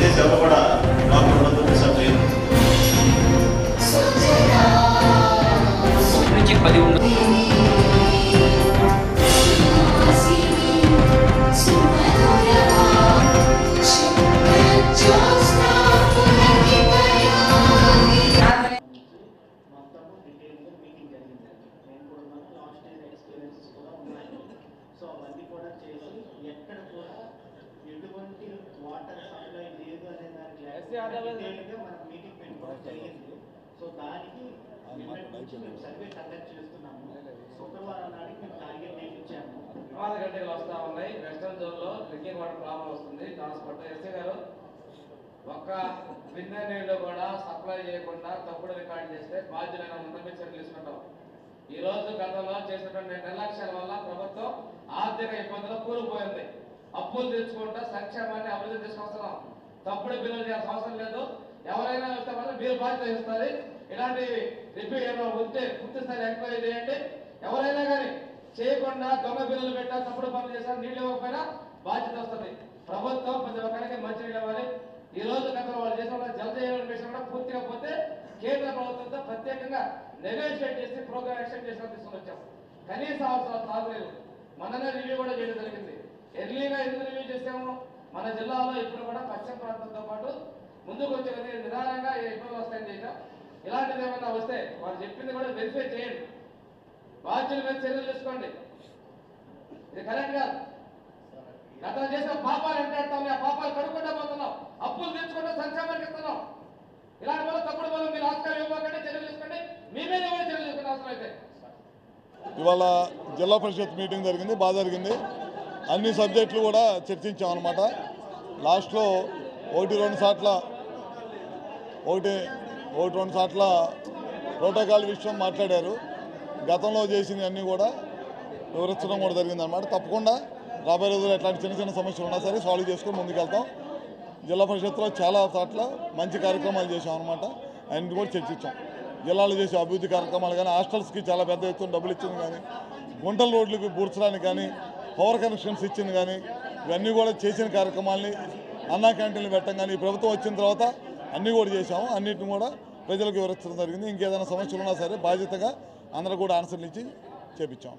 ప్రతి దెబ్బ కూడా నాకు ఉన్నందుకు సహాయం నుంచి పది ఉన్నది మీటింగ్ పెట్టుకోవడం జరిగింది. సో దానికి సర్వే కండక్ట్ చేస్తున్నాము. శుక్రవారం నాటికి మేము టార్గెట్ డేట్ ఇచ్చాము. ప్రమాద గంటలు వస్తా ఉన్నాయి. వెస్టర్న్ జోన్లో డ్రింకింగ్ వాటర్ ప్రాబ్లం వస్తుంది. ట్రాన్స్పోర్ట్ ఎస్సీ గారు ఒక్క బిందె నీళ్ళు కూడా సప్లై చేయకుండా తప్పుడు రికార్డు చేస్తే బాధ్యులైన ముందు చర్యలు తీసుకుంటాం. ఈ రోజు గతంలో చేసినటువంటి నిర్లక్ష్యాల వల్ల ప్రభుత్వం ఆర్థిక ఇబ్బందులు కూలిపోయింది. అప్పులు తెచ్చుకుంటా సంక్షేమాన్ని అభివృద్ధి తీసుకొస్తున్నాం. తప్పుడు బిల్లులు చేయాల్సిన అవసరం లేదు. ఎవరైనా వస్తే మాత్రం మీరు బాధ్యత వహిస్తారు. ఇలాంటి రిపీట్ ఏమైనా ఉంటే పూర్తి స్థాయి ఎంక్వైరీ చేయండి. ఎవరైనా కానీ చేయకుండా దొంగ బిల్లులు పెట్టా తప్పుడు పనులు చేసినా నీళ్ళు ఇవ్వకపోయినా బాధ్యత వస్తుంది. ప్రభుత్వం ప్రతి ఒక్కరికి మంచి నీళ్ళు ఇవ్వాలి. ఈ రోజు గతంలో వాళ్ళు చేసిన జల జీవన కూడా పూర్తిగా పోతే కేంద్ర ప్రభుత్వంతో ప్రత్యేకంగా నెగోషియేట్ చేసి ప్రోగ్రామ్ ఎక్స్టెండ్ చేసిన తీసుకుని వచ్చాం. కనీస అవసరాలు తాగులేదు మననే రివ్యూ కూడా చేయడం జరిగింది. ఎర్లీగా ఎందుకు రివ్యూ చేసాము మన జిల్లాలో ఇప్పుడు కూడా పశ్చిమ ప్రాంతంతో పాటు ముందుకు వచ్చే నిదానంగా ఏ ఇబ్బందులు వస్తాయని చేశాం ఇలాంటిది ఏమైనా వస్తే వాళ్ళు చెప్పింది కూడా వెరిఫై చేయండి. బాధ్యుల మీద చర్యలు తీసుకోండి. ఇది కరెక్ట్ కాదు. గతం చేసిన పాపాలు ఎంటాడుతాం ఆ పాపాలు కడుక్కుంటా పోతున్నాం. అప్పులు తెచ్చుకుంటా సంక్షేమానికి ఇస్తున్నాం. ఇలాంటి వల్ల తప్పుడు వల్ల మీరు ఆస్కారం ఇవ్వకండి చర్యలు తీసుకోండి. మీ మీద కూడా చర్యలు తీసుకునే అవసరం అయితే ఇవాళ జిల్లా పరిషత్ మీటింగ్ జరిగింది బాగా జరిగింది. అన్ని సబ్జెక్టులు కూడా చర్చించాం అనమాట లాస్ట్లో ఒకటి రెండు సార్ల ఒకటి ఒకటి రెండు సార్ల ప్రోటోకాల్ విషయం మాట్లాడారు. గతంలో చేసినవి అన్నీ కూడా వివరించడం కూడా జరిగిందనమాట తప్పకుండా రాబోయే రోజులు ఎట్లాంటి చిన్న చిన్న సమస్యలు ఉన్నా సరే సాల్వ్ చేసుకొని ముందుకెళ్తాం. జిల్లా పరిషత్లో చాలా చోట్ల మంచి కార్యక్రమాలు చేసాం అనమాట అన్ని కూడా చర్చించాం. జిల్లాలో చేసే అభివృద్ధి కార్యక్రమాలు కానీ హాస్టల్స్కి చాలా పెద్ద ఎత్తున డబ్బులు ఇచ్చింది కానీ గుంటల రోడ్లకి పూడ్చడానికి కానీ పవర్ కనెక్షన్స్ ఇచ్చింది కానీ ఇవన్నీ కూడా చేసిన కార్యక్రమాలని అన్నా క్యాంటీన్లు పెట్టడం కానీ ఈ ప్రభుత్వం వచ్చిన తర్వాత అన్నీ కూడా చేసాము అన్నిటిని కూడా ప్రజలకు వివరించడం జరిగింది. ఇంకేదైనా సమస్యలు ఉన్నా సరే బాధ్యతగా అందరూ కూడా ఆన్సర్లు ఇచ్చి చేపించాము.